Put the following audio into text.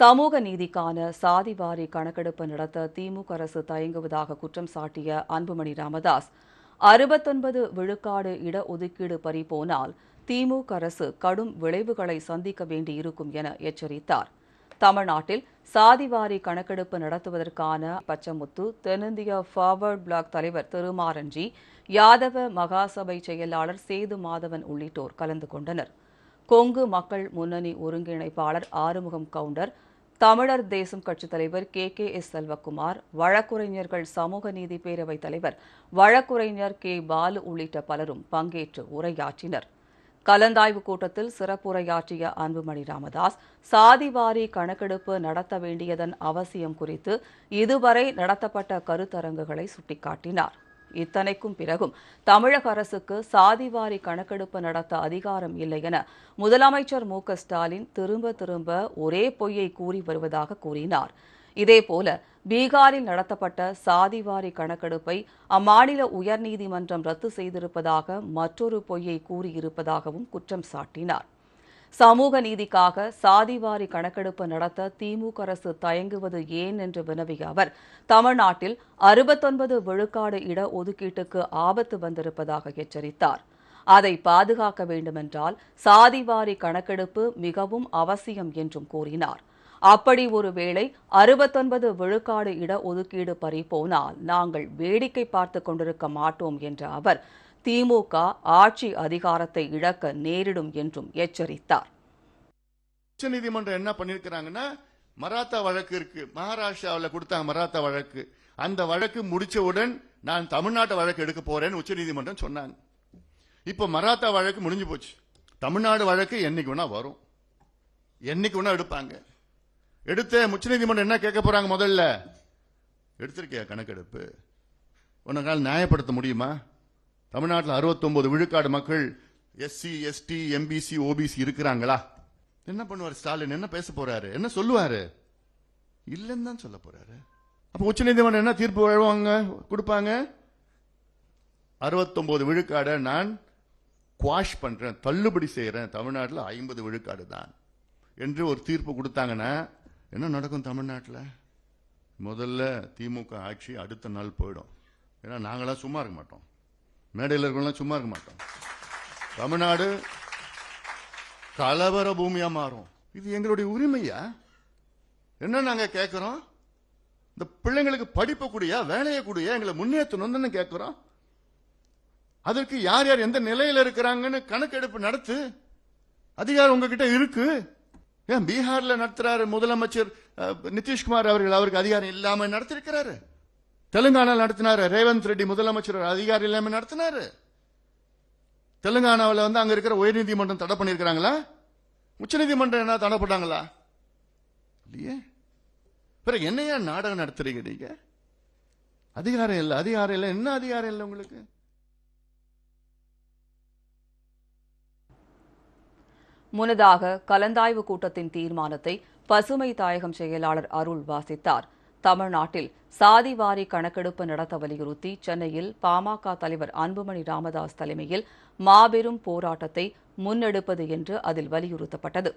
சமூக நீதிக்கான சாதிவாரி கணக்கெடுப்பு நடத்த திமுக அரசு தயங்குவதாக குற்றம் சாட்டிய அன்புமணி ராமதாஸ். அறுபத்தொன்பது விழுக்காடு இடஒதுக்கீடு பறிபோனால் திமுக அரசு கடும் விளைவுகளை சந்திக்க வேண்டியிருக்கும் என எச்சரித்தார். தமிழ்நாட்டில் சாதிவாரி கணக்கெடுப்பு நடத்துவதற்கான பச்சமுத்து தென்னிந்திய ஃபார்வர்ட் பிளாக் தலைவர் திருமாரஞ்சி யாதவ மகாசபை செயலாளர் சேது மாதவன் உள்ளிட்டோர் கலந்து கொண்டனர். கொங்கு மக்கள் முன்னணி ஒருங்கிணைப்பாளர் ஆறுமுகம் கவுண்டர் தமிழர் தேசம் கட்சித் தலைவர் கே. கே. எஸ். செல்வகுமார் வழக்குரைஞர்கள் சமூக நீதி பேரவைத் தலைவர் வழக்குரைஞர் கே. பாலு உள்ளிட்ட பலரும் பங்கேற்று உரையாற்றினர். கலந்தாய்வு கூட்டத்தில் சிறப்புரையாற்றிய அன்புமணி ராமதாஸ் சாதிவாரி கணக்கெடுப்பு நடத்த வேண்டியதன் அவசியம் குறித்து இதுவரை நடத்தப்பட்ட கருத்தரங்குகளை சுட்டிக்காட்டினார். இத்தனைக்கும் பிறகும் தமிழக அரசுக்கு சாதிவாரி கணக்கெடுப்பு நடத்த அதிகாரம் இல்லை என முதலமைச்சர் மு ஸ்டாலின் திரும்ப திரும்ப ஒரே பொய்யை கூறி வருவதாக கூறினார். இதேபோல பீகாரில் நடத்தப்பட்ட சாதிவாரி கணக்கெடுப்பை அம்மாநில உயர்நீதிமன்றம் ரத்து செய்திருப்பதாக மற்றொரு பொய்யை கூறியிருப்பதாகவும் குற்றம் சாட்டினார். சமூக நீதிக்காக சாதிவாரி கணக்கெடுப்பு நடத்த திமுக அரசு தயங்குவது ஏன் என்று வினவிய அவர் தமிழ்நாட்டில் அறுபத்தொன்பது விழுக்காடு இட ஒதுக்கீட்டுக்கு ஆபத்து வந்திருப்பதாக எச்சரித்தார். அதை பாதுகாக்க வேண்டுமென்றால் சாதிவாரி கணக்கெடுப்பு மிகவும் அவசியம் என்றும் கூறினார். அப்படி ஒருவேளை அறுபத்தொன்பது விழுக்காடு இட ஒதுக்கீடு பறிபோனால் நாங்கள் வேடிக்கை பார்த்துக் கொண்டிருக்க மாட்டோம் என்ற அவர் திமுக ஆட்சி அதிகாரத்தை இழக்க நேரிடும் என்றும் எச்சரித்தார். உச்சநீதிமன்றம் என்ன பண்ணிருக்கிறாங்கன்னா மராத்தா வழக்கு இருக்கு. மகாராஷ்டிராவில் கொடுத்தாங்க மராத்தா வழக்கு. அந்த வழக்கு முடிச்சவுடன் நான் தமிழ்நாட்டு வழக்கு எடுக்க போறேன்னு உச்சநீதிமன்றம் சொன்னாங்க. இப்போ மராத்தா வழக்கு முடிஞ்சு போச்சு. தமிழ்நாடு வழக்கு என்னைக்கு வேணா வரும். என்னைக்கு வேணா எடுப்பாங்க. எடுத்த உச்சநீதிமன்றம் என்ன கேட்க போறாங்க முதல்ல? எடுத்திருக்கியா கணக்கெடுப்பு? உனக்கால் நியாயப்படுத்த முடியுமா? தமிழ்நாட்டில் 69 விழுக்காடு மக்கள் எஸ்சி எஸ்டி எம்பிசி ஓபிசி இருக்கிறாங்களா? என்ன பண்ணுவார் ஸ்டாலின்? என்ன பேச போறாரு? என்ன சொல்லுவாரு? இல்லைன்னு தான் சொல்ல போறாரு. அப்ப உச்சநீதிமன்றம் என்ன தீர்ப்பு வழங்குவாங்க? கொடுப்பாங்க? 69 விழுக்காடை நான் குவாஷ் பண்றேன் தள்ளுபடி செய்யறேன் தமிழ்நாட்டில் ஐம்பது விழுக்காடு தான். என்று ஒரு தீர்ப்பு கொடுத்தாங்கன்னா என்ன நடக்கும் தமிழ்நாட்டில்? முதல்ல திமுக ஆட்சி அடுத்த நாள் போயிடும். ஏன்னா நாங்களாம் சும்மா இருக்க மாட்டோம். மேடையில் இருக்கலாம் சும்மா இருக்க மாட்டோம். தமிழ்நாடு கலவர பூமியா மாறும். இது எங்களுடைய உரிமையா? என்ன நாங்க கேட்கிறோம் இந்த பிள்ளைங்களுக்கு படிப்பு கூடியா வேலையை கூடியா எங்களை முன்னேற்றணும்னு கேட்கிறோம் அதற்கு யார் யார் எந்த நிலையில இருக்கிறாங்கன்னு கணக்கெடுப்பு நடத்து அதிகாரம் உங்ககிட்ட இருக்கு? ஏன் பீகார்ல நடத்துறாரு முதலமைச்சர் நிதிஷ்குமார் அவர்கள் அவருக்கு அதிகாரம் இல்லாம நடத்திருக்கிறாரு? தெலுங்கானா நடத்தினாரு. ரேவந்த் ரெட்டி முதலமைச்சர் அதிகாரம் இல்லாம நடத்தினாரு. தெலுங்கானாவில் வந்து அங்க இருக்கிற உயர்நீதிமன்றம் தடை பண்ணிருக்கிறாங்களா உச்சநீதிமன்றம் என்ன தடை போட்டாங்களா? இல்லையே. பிறகு என்னையா நாடகம் நடத்துறீங்க நீங்க? அதிகாரம் இல்லை அதிகாரம் இல்லை. என்ன அதிகாரம் இல்லை உங்களுக்கு? முன்னதாக கலந்தாய்வு கூட்டத்தின் தீர்மானத்தை பசுமை தாயகம் செயலாளர் அருள் வாசித்தார். தமிழ்நாட்டில் சாதிவாரி கணக்கெடுப்பு நடத்த வலியுறுத்தி சென்னையில் பாமக தலைவர் அன்புமணி ராமதாஸ் தலைமையில் மாபெரும் போராட்டத்தை முன்னெடுப்பது என்று அதில் வலியுறுத்தப்பட்டது.